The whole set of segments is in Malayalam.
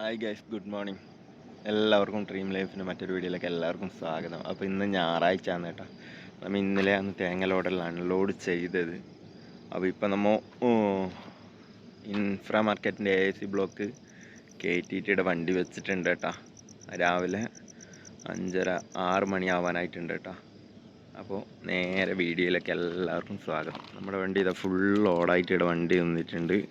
ഹായ് ഗൈസ് ഗുഡ് മോർണിംഗ് എല്ലാവർക്കും ഡ്രീം ലൈഫിന്റെ മറ്റൊരു വീഡിയോയിലേക്ക് എല്ലാവർക്കും സ്വാഗതം. അപ്പോൾ ഇന്ന് ഞായറാഴ്ച ആണ് കേട്ടോ. നമ്മൾ ഇന്നലെ അന്ന് തേങ്ങ ലോഡെല്ലാം അൺലോഡ് ചെയ്തത്. അപ്പോൾ ഇപ്പോൾ നമ്മൾ ഇൻഫ്രാ മാർക്കറ്റിന്റെ എ സി ബ്ലോക്ക് കയറ്റിയിട്ട് വണ്ടി വെച്ചിട്ടുണ്ട് കേട്ടോ. രാവിലെ അഞ്ചര ആറ് മണിയാവാനായിട്ടുണ്ട് കേട്ടോ. അപ്പോൾ നേരെ വീഡിയോയിലേക്ക് എല്ലാവർക്കും സ്വാഗതം. നമ്മുടെ വണ്ടി ഇതാ ഫുൾ ലോഡായിട്ട് ഇവിടെ വണ്ടി വന്നിട്ടുണ്ട് ഇനി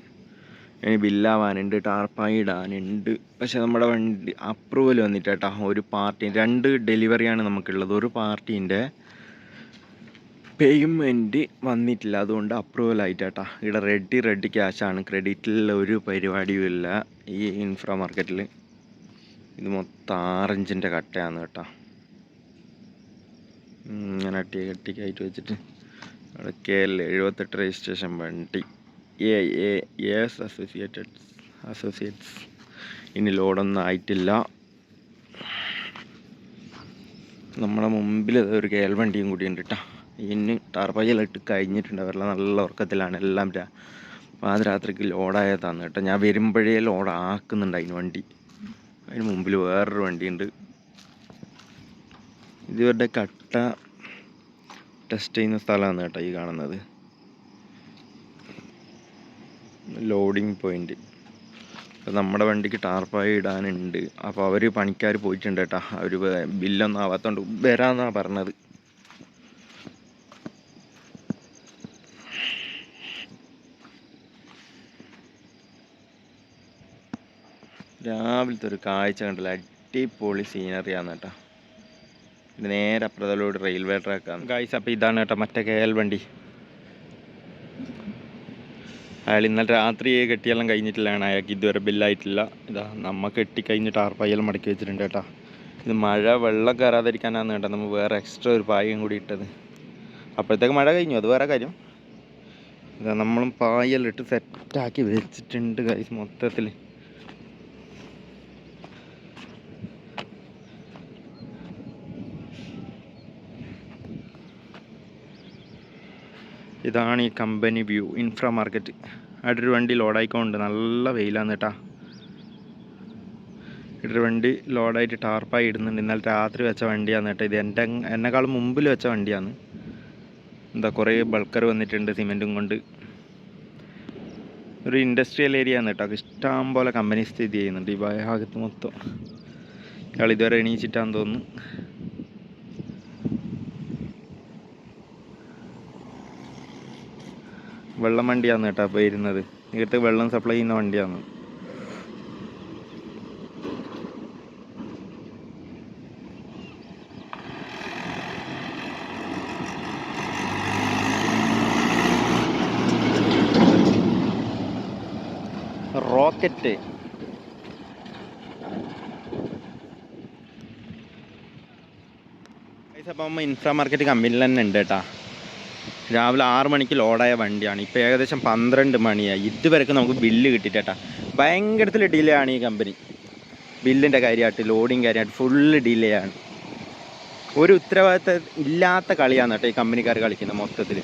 ബില്ലാവാനുണ്ട് ടാർപ്പായി ഇടാനുണ്ട്. പക്ഷെ നമ്മുടെ വണ്ടി അപ്രൂവൽ വന്നിട്ട് കേട്ടോ ഒരു പാർട്ടി രണ്ട് ഡെലിവറിയാണ് നമുക്കുള്ളത്. ഒരു പാർട്ടീന്റെ പേയ്മെന്റ് വന്നിട്ടില്ല. അതുകൊണ്ട് അപ്രൂവൽ ആയിട്ട് കേട്ടോ ഇവിടെ റെഡി റെഡ് ക്യാഷാണ് ക്രെഡിറ്റിലുള്ള ഒരു പരിപാടിയും ഇല്ല. ഈ ഇൻഫ്രാ മാർക്കറ്റിൽ ഇത് മൊത്തം ആറഞ്ചിന്റെ കട്ടയാണ് കേട്ടോ ഇങ്ങനെ അട്ടി കട്ടിക്കായിട്ട് വെച്ചിട്ട് അവിടെ കെ എൽ എഴുപത്തെട്ട് രജിസ്ട്രേഷൻ വണ്ടി. A A S associated associates ഇനി ലോഡൊന്നും ആയിട്ടില്ല. നമ്മുടെ മുമ്പിൽ ഒരു കേൽ വണ്ടിയും കൂടി ഉണ്ട് കേട്ടോ ഇനി ടർബൈലിട്ട് കഴിഞ്ഞിട്ടുണ്ട്. അവരെല്ലാം നല്ല ഉറക്കത്തിലാണ്. എല്ലാം പാതിരാത്രിക്ക് ലോഡായതാണ് കേട്ടോ. ഞാൻ വരുമ്പോഴേ ലോഡാക്കുന്നുണ്ട് അതിന് വണ്ടി. അതിന് മുമ്പിൽ വേറൊരു വണ്ടിയുണ്ട്. ഇതിവരുടെ കട്ട ടെസ്റ്റ് ചെയ്യുന്ന സ്ഥലമാണ് കേട്ടോ ഈ കാണുന്നത്. Loading point. അപ്പോൾ നമ്മുടെ വണ്ടിക്ക് ടാർപ്പായി ഇടാനുണ്ട്. അപ്പോൾ അവർ പണിക്കാർ പോയിട്ടുണ്ട് കേട്ടോ. അവർ ബില്ലൊന്നും ആവാത്തതുകൊണ്ട് വരാമെന്നാണ് പറഞ്ഞത്. രാവിലത്തെ ഒരു കാഴ്ച കണ്ടല്ലോ. അടിപൊളി സീനറിയാണ് കേട്ടോ. നേരെ അപ്പുറത്തോട് റെയിൽവേ ട്രാക്കാണ് കാഴ്ച അപ്പോൾ ഇതാണ് കേട്ടോ മറ്റേ കെ വണ്ടി. അയാൾ ഇന്നലെ രാത്രി കെട്ടിയെല്ലാം കഴിഞ്ഞിട്ടില്ലാണ്. അയാൾക്ക് ഇതുവരെ ബില്ലായിട്ടില്ല. ഇതാ നമ്മ കെട്ടി കഴിഞ്ഞിട്ട് ആർപ്പായെല്ലാം മടക്കി വെച്ചിട്ടുണ്ട് കേട്ടോ. ഇത് മഴ വെള്ളം കയറാതിരിക്കാനാണ് കേട്ടോ നമ്മൾ വേറെ എക്സ്ട്രാ ഒരു പായയും കൂടി ഇട്ടത്. അപ്പോഴത്തേക്ക് മഴ കഴിഞ്ഞു. അത് വേറെ കാര്യം. ഇതാ നമ്മളും പായെല്ലാം ഇട്ട് സെറ്റാക്കി വെച്ചിട്ടുണ്ട് കൈസ് മൊത്തത്തിൽ ഇതാണ് ഈ കമ്പനി വ്യൂ ഇൻഫ്രാ മാർക്കറ്റ് അവിടെ വണ്ടി ലോഡായിക്കൊണ്ട് നല്ല വെയിലാണ് കേട്ടാ. ഇവിടെ വണ്ടി ലോഡായിട്ട് ടാർപ്പായി ഇടുന്നുണ്ട്. ഇന്നലെ രാത്രി വെച്ച വണ്ടിയാണ് കേട്ടോ. ഇത് എന്റെ എന്നെക്കാളും മുമ്പിൽ വെച്ച വണ്ടിയാണ് എന്താ കുറേ ബൾക്കർ വന്നിട്ടുണ്ട് സിമെന്റും കൊണ്ട്. ഒരു ഇൻഡസ്ട്രിയൽ ഏരിയ ആണ് കേട്ടോ. ഇഷ്ടം പോലെ കമ്പനി സ്ഥിതി ചെയ്യുന്നുണ്ട് ഈ ഭാഗത്ത് മൊത്തം. ഇയാൾ ഇതുവരെ എണീച്ചിട്ടാന്ന് തോന്നുന്നു. വെള്ളം വണ്ടിയാണ് കേട്ടോ അപ്പോൾ ഇരുന്നത്. ഇവിടുത്തെ വെള്ളം സപ്ലൈ ചെയ്യുന്ന വണ്ടിയാണ്. റോക്കറ്റ്. ഇൻഫ്രാ മാർക്കറ്റ് കമ്പനിയിൽ തന്നെ ഉണ്ട് കേട്ടാ. രാവിലെ ആറ് മണിക്ക് ലോഡായ വണ്ടിയാണ്. ഇപ്പോൾ ഏകദേശം പന്ത്രണ്ട് മണിയായി. ഇതുവരെക്കും നമുക്ക് ബില്ല് കിട്ടിയിട്ടാ. ഭയങ്കരത്തിൽ ഡിലേ ആണ് ഈ കമ്പനി ബില്ലിന്റെ കാര്യമായിട്ട് ലോഡിങ് കാര്യമായിട്ട് ഫുള്ള് ഡിലേ ആണ്. ഒരു ഉത്തരവാദിത്തം ഇല്ലാത്ത കളിയാണ് കേട്ടോ ഈ കമ്പനിക്കാർ കളിക്കുന്നത് മൊത്തത്തിൽ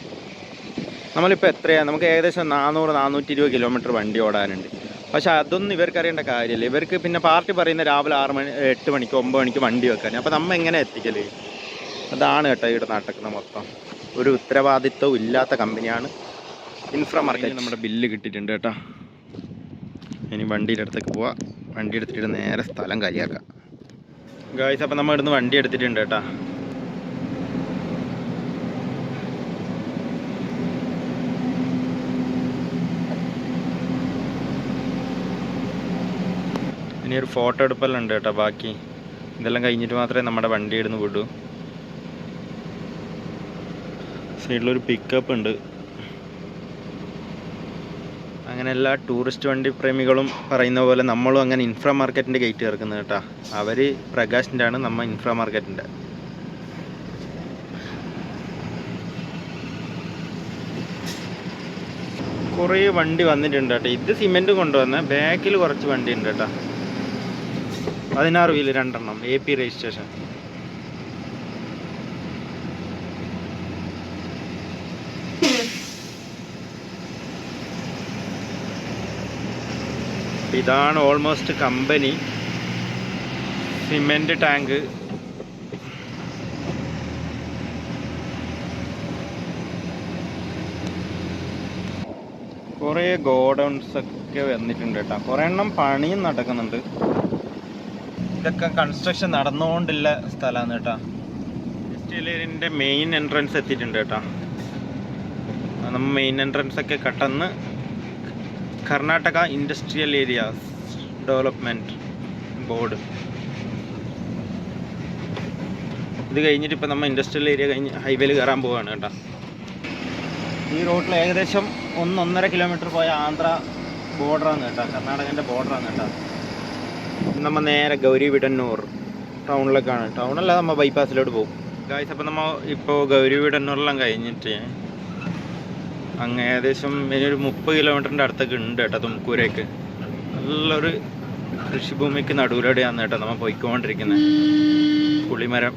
നമ്മളിപ്പോൾ എത്രയാണ് നമുക്ക് ഏകദേശം നാനൂറ് നാനൂറ്റി ഇരുപത് കിലോമീറ്റർ വണ്ടി ഓടാനുണ്ട്. പക്ഷെ അതൊന്നും ഇവർക്കറിയേണ്ട കാര്യമില്ല. ഇവർക്ക് പിന്നെ പാർട്ടി പറയുന്ന രാവിലെ ആറ് മണി എട്ട് മണിക്ക് ഒമ്പത് മണിക്ക് വണ്ടി വെക്കാൻ അപ്പോൾ നമ്മൾ എങ്ങനെ എത്തിക്കൽ? അതാണ് കേട്ടോ ഇവിടെ നടക്കുന്നത് മൊത്തം. ഒരു ഉത്തരവാദിത്വവും ഇല്ലാത്ത കമ്പനിയാണ് ഇൻഫ്രാ മാർക്കറ്റ് നമ്മുടെ ബില്ല് കിട്ടിയിട്ടുണ്ട് കേട്ടോ. ഇനി വണ്ടിയുടെ അടുത്തേക്ക് പോവാം. വണ്ടി എടുത്തിട്ട് നേരെ സ്ഥലം കാര്യമാക്കാം ഗായ്സ് അപ്പം നമ്മൾ ഇവിടുന്ന് വണ്ടി എടുത്തിട്ടുണ്ട് കേട്ടോ. ഇനി ഒരു ഫോട്ടോ എടുപ്പെല്ലാം ഉണ്ട് കേട്ടോ ബാക്കി. ഇതെല്ലാം കഴിഞ്ഞിട്ട് മാത്രമേ നമ്മുടെ വണ്ടി ഇടുന്ന് വിടൂ. സൈഡിലൊരു പിക്കപ്പ് ഉണ്ട്. അങ്ങനെ എല്ലാ ടൂറിസ്റ്റ് വണ്ടി പ്രേമികളും പറയുന്ന പോലെ നമ്മളും അങ്ങനെ ഇൻഫ്രാ മാർക്കറ്റിന്റെ ഗേറ്റ് ചേർക്കുന്നത് കേട്ടോ. അവർ പ്രകാശിന്റെ ആണ് നമ്മ ഇൻഫ്രാ മാർക്കറ്റിന്റെ കുറേ വണ്ടി വന്നിട്ടുണ്ട് കേട്ടോ. ഇത് സിമെന്റ് കൊണ്ടുവന്ന ബാക്കിൽ കുറച്ച് വണ്ടി ഉണ്ട് കേട്ടോ. പതിനാറ് വീൽ രണ്ടെണ്ണം എ പി രജിസ്ട്രേഷൻ ഇതാണ് ഓൾമോസ്റ്റ് കമ്പനി സിമെന്റ് ടാങ്ക് കുറേ ഗോഡൗൺസ് ഒക്കെ വന്നിട്ടുണ്ട് കേട്ടോ. കുറേ എണ്ണം പണിയും നടക്കുന്നുണ്ട്. ഇതൊക്കെ കൺസ്ട്രക്ഷൻ നടന്നുകൊണ്ടുള്ള സ്ഥലമാണ് കേട്ടോ. സ്റ്റീലിന്റെ മെയിൻ എൻട്രൻസ് എത്തിയിട്ടുണ്ട് കേട്ടോ. നമ്മൾ മെയിൻ എൻട്രൻസ് ഒക്കെ കടന്ന് Karnataka industrial areas development board. ഇത് കഴിഞ്ഞിട്ട് ഇപ്പം നമ്മൾ ഇൻഡസ്ട്രിയൽ ഏരിയ കഴിഞ്ഞ് ഹൈവേയിൽ കയറാൻ പോവുകയാണ് കേട്ടോ. ഈ റോഡിൽ ഏകദേശം ഒന്നൊന്നര കിലോമീറ്റർ പോയ ആന്ധ്ര ബോർഡറാണ് കേട്ടോ കർണാടകന്റെ ബോർഡറാണ് കേട്ടോ. നമ്മൾ നേരെ ഗൗരി വിടന്നൂർ ടൗണിലേക്കാണ്. ടൗണല്ല നമ്മൾ ബൈപ്പാസിലോട്ട് പോകും. ഗായ്സ് അപ്പോൾ നമ്മൾ ഇപ്പോൾ ഗൗരി വിടന്നൂരെല്ലാം കഴിഞ്ഞിട്ട് അങ്ങ് ഏകദേശം ഇനി ഒരു മുപ്പത് കിലോമീറ്ററിന്റെ അടുത്തൊക്കെ ഉണ്ട് കേട്ടോ തുമക്കൂരേക്ക് നല്ലൊരു കൃഷിഭൂമിക്ക് നടുവിലൂടെയാണ് കേട്ടോ നമ്മൾ പോയിക്കൊണ്ടിരിക്കുന്നത് പുളിമരം.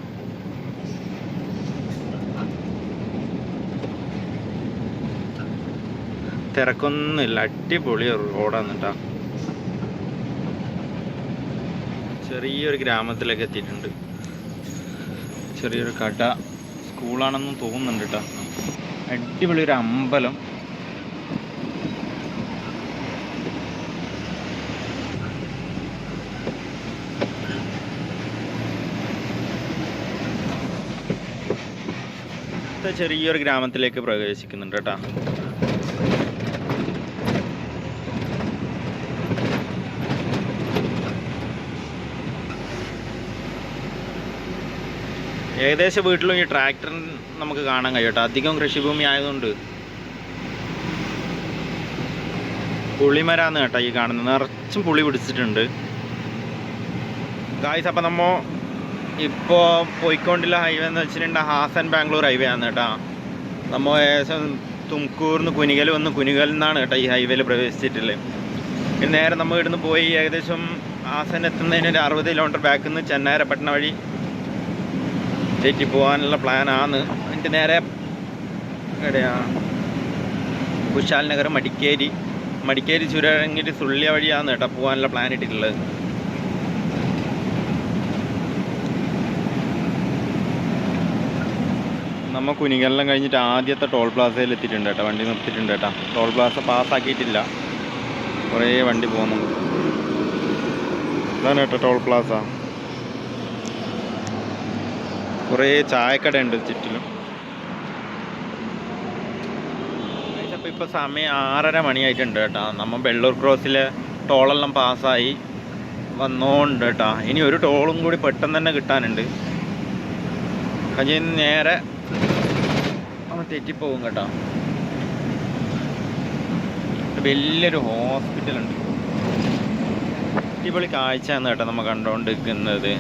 തിരക്കൊന്നുമില്ല. അടിപൊളി റോഡാണ് കേട്ടോ. ചെറിയൊരു ഗ്രാമത്തിലേക്ക് എത്തിയിട്ടുണ്ട്. ചെറിയൊരു കട. സ്കൂളാണെന്ന് തോന്നുന്നുണ്ട് കേട്ടോ. അടിപൊളി ഒരു അമ്പലം. ചെറിയൊരു ഗ്രാമത്തിലേക്ക് പ്രവേശിക്കുന്നുണ്ട് കേട്ടോ. ഏകദേശം വീട്ടിലും ഈ ട്രാക്ടർ നമുക്ക് കാണാൻ കഴിയും അധികം കൃഷിഭൂമി ആയതുകൊണ്ട്. പുളിമരാന്ന് കേട്ടോ ഈ കാണുന്നത്. നിറച്ചും പുളി പിടിച്ചിട്ടുണ്ട്. ഗായ്സ് അപ്പം നമ്മൾ ഇപ്പോൾ പോയിക്കൊണ്ടുള്ള ഹൈവേ എന്ന് വെച്ചിട്ടുണ്ടെങ്കിൽ ഹാസൻ ബാംഗ്ലൂർ ഹൈവേ ആണ് കേട്ടോ. നമ്മൾ ഏകദേശം തുംകൂർന്ന് കുനികൽ വന്ന് കുനികൽ നിന്നാണ് കേട്ടോ ഈ ഹൈവേയിൽ പ്രവേശിച്ചിട്ടുള്ളത്. പിന്നെ നേരെ നമ്മൾ ഇവിടുന്ന് പോയി ഏകദേശം ഹാസൻ എത്തുന്നതിന് ഒരു അറുപത് കിലോമീറ്റർ ബാക്കിൽ നിന്ന് ചെന്നൈരപ്പട്ടണ വഴി തെറ്റി പോകാനുള്ള പ്ലാനാണ് അതിന്റെ നേരെ എവിടെയാ? കുശാൽ നഗർ മടിക്കേരി. മടിക്കേരി ചുരങ്ങിട്ട് സുള്ളിയ വഴിയാണ് കേട്ടോ പോകാനുള്ള പ്ലാൻ ഇട്ടിട്ടുള്ളത്. നമ്മൾ കുനികെല്ലാം കഴിഞ്ഞിട്ട് ആദ്യത്തെ ടോൾ പ്ലാസയിൽ എത്തിയിട്ടുണ്ട് കേട്ടോ. വണ്ടി നിർത്തിയിട്ടുണ്ട് കേട്ടോ. ടോൾ പ്ലാസ പാസ്സാക്കിയിട്ടില്ല കുറേ വണ്ടി പോകുന്നുണ്ട് അതാണ് കേട്ടോ ടോൾ പ്ലാസ. കുറേ ചായക്കട ഉണ്ട് ചുറ്റിലും. അപ്പോൾ ഇപ്പോൾ സമയം ആറര മണിയായിട്ടുണ്ട് കേട്ടോ. നമ്മൾ വെള്ളൂർ ക്രോസിലെ ടോളെല്ലാം പാസ്സായി വന്നോണ്ട് കേട്ടോ. ഇനി ഒരു ടോളും കൂടി പെട്ടെന്ന് തന്നെ കിട്ടാനുണ്ട്. കഴിഞ്ഞ് നേരെ നമ്മൾ തെറ്റിപ്പോകും കേട്ടോ. വലിയൊരു ഹോസ്പിറ്റലുണ്ട്. അടിപൊളി കാഴ്ചയാണ് കേട്ടോ നമ്മൾ കണ്ടുകൊണ്ടിരിക്കുന്നത്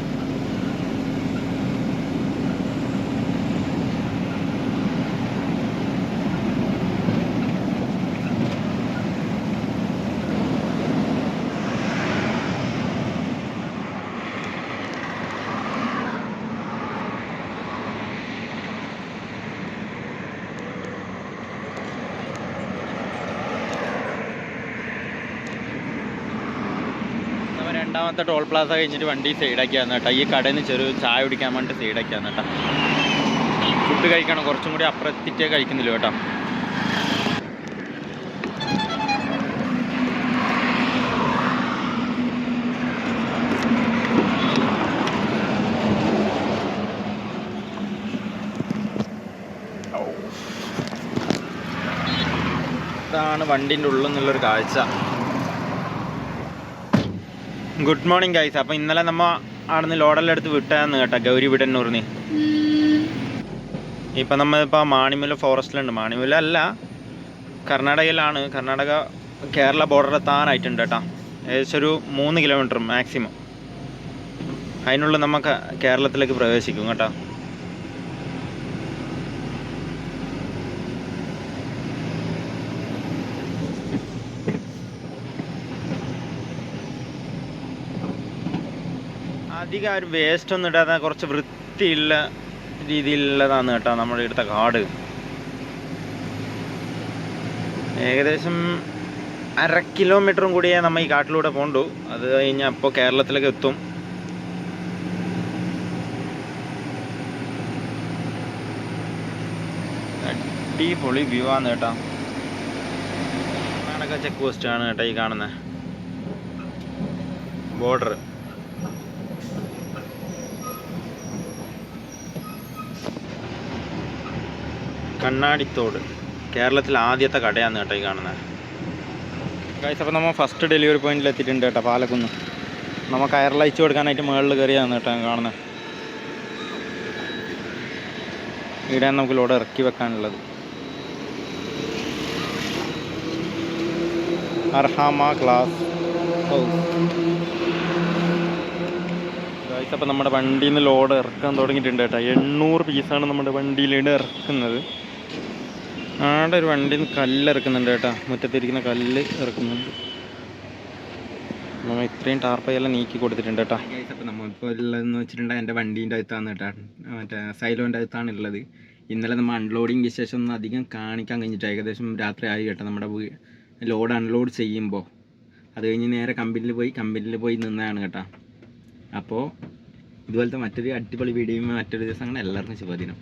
നമ്മൾ രണ്ടാമത്തെ ടോൾ പ്ലാസ കഴിഞ്ഞിട്ട് വണ്ടി സൈഡാക്കിയാന്ന് കേട്ടോ ഈ കടയിൽ നിന്ന് ചെറിയ ചായ കുടിക്കാൻ വേണ്ടിയിട്ട് സൈഡാക്കിയാന്ന് കേട്ടോ ഫുഡ് കഴിക്കണം. കുറച്ചും കൂടി അപ്പുറത്തിട്ടേ കഴിക്കുന്നില്ല കേട്ടോ. ഇതാണ് വണ്ടിന്റെ ഉള്ളിൽ നിന്നുള്ളൊരു കാഴ്ച. ഗുഡ് മോർണിംഗ് ഗൈസ് അപ്പൊ ഇന്നലെ നമ്മ അവിടുന്ന് ലോഡെല്ലാം എടുത്ത് വിട്ടാന്ന് കേട്ടോ ഗൗരി വിടന്നൂർന്ന്. ഇപ്പൊ നമ്മളിപ്പോ മാണിമല ഫോറസ്റ്റിലുണ്ട്. മാണിമല അല്ല കർണാടകയിലാണ്. കർണാടക കേരള ബോർഡർ എത്താനായിട്ടുണ്ട് കേട്ടോ. ഏകദേശം ഒരു മൂന്ന് കിലോമീറ്റർ മാക്സിമം അതിനുള്ളിൽ നമുക്ക് കേരളത്തിലേക്ക് പ്രവേശിക്കും കേട്ടോ. അധികം ഒരു വേസ്റ്റ് ഒന്നും ഇടാതെ കുറച്ച് വൃത്തിയുള്ള രീതിയിലുള്ളതാണ് കേട്ടോ നമ്മുടെ ഇവിടുത്തെ കാട്. ഏകദേശം അര കിലോമീറ്ററും കൂടിയേ നമ്മൾ ഈ കാട്ടിലൂടെ പോണ്ടു. അത് കഴിഞ്ഞാൽ അപ്പോൾ കേരളത്തിലേക്ക് എത്തും. അടിപൊളി വ്യൂ ആണ് കേട്ടോ. ചെക്ക് പോസ്റ്റ് ആണ് കേട്ടോ ഈ കാണുന്നത് ബോർഡർ കണ്ണാടിത്തോട്. കേരളത്തിൽ ആദ്യത്തെ കടയാണ് കേട്ടോ ഈ കാണുന്നത് ഗൈസ് അപ്പോൾ നമ്മൾ ഫസ്റ്റ് ഡെലിവറി പോയിന്റിൽ എത്തിയിട്ടുണ്ട് കേട്ടോ പാലക്കുന്ന്. നമുക്ക് കയറിൽ അയച്ചു കൊടുക്കാനായിട്ട് മുകളിൽ കയറിയാണ് കേട്ടോ കാണുന്നത് ഇവിടെയാണ് നമുക്ക് ലോഡ് ഇറക്കി വെക്കാനുള്ളത്. അർഹാമ ക്ലാസ് ഹൗസ് അപ്പോൾ നമ്മുടെ വണ്ടിയിൽ നിന്ന് ലോഡ് ഇറക്കാൻ തുടങ്ങിയിട്ടുണ്ട് കേട്ടോ. എണ്ണൂറ് പീസാണ് നമ്മുടെ വണ്ടിയിലൂടെ ഇറക്കുന്നത്. ആടെ ഒരു വണ്ടിയിൽ നിന്ന് കല്ല് ഇറക്കുന്നുണ്ട് കേട്ടോ. മുറ്റത്തിരിക്കുന്ന കല്ല് ഇറക്കുന്നുണ്ട്. നമ്മൾ ഇത്രയും ടാർപ്പയെല്ലാം നീക്കി കൊടുത്തിട്ടുണ്ട് കേട്ടോ. അപ്പോൾ നമ്മളിപ്പോൾ ഉള്ളതെന്ന് വെച്ചിട്ടുണ്ടെങ്കിൽ എന്റെ വണ്ടീന്റെ അടുത്താണ് കേട്ടോ. മറ്റേ സൈലോന്റെ അടുത്താണ് ഉള്ളത് ഇന്നലെ നമ്മൾ അൺലോഡിങ് ശേഷം ഒന്നും അധികം കാണിക്കാൻ കഴിഞ്ഞിട്ട്. ഏകദേശം രാത്രി ആയി കേട്ടോ. നമ്മുടെ ലോഡ് അൺലോഡ് ചെയ്യുമ്പോൾ അത് കഴിഞ്ഞ് നേരെ കമ്പനിയിൽ പോയി കമ്പനിയിൽ പോയി നിന്നതാണ് കേട്ടോ. അപ്പോൾ ഇതുപോലത്തെ മറ്റൊരു അടിപൊളി വീഡിയോയും മറ്റൊരു ദിവസം അങ്ങനെ എല്ലാവർക്കും ശുഭദിനം.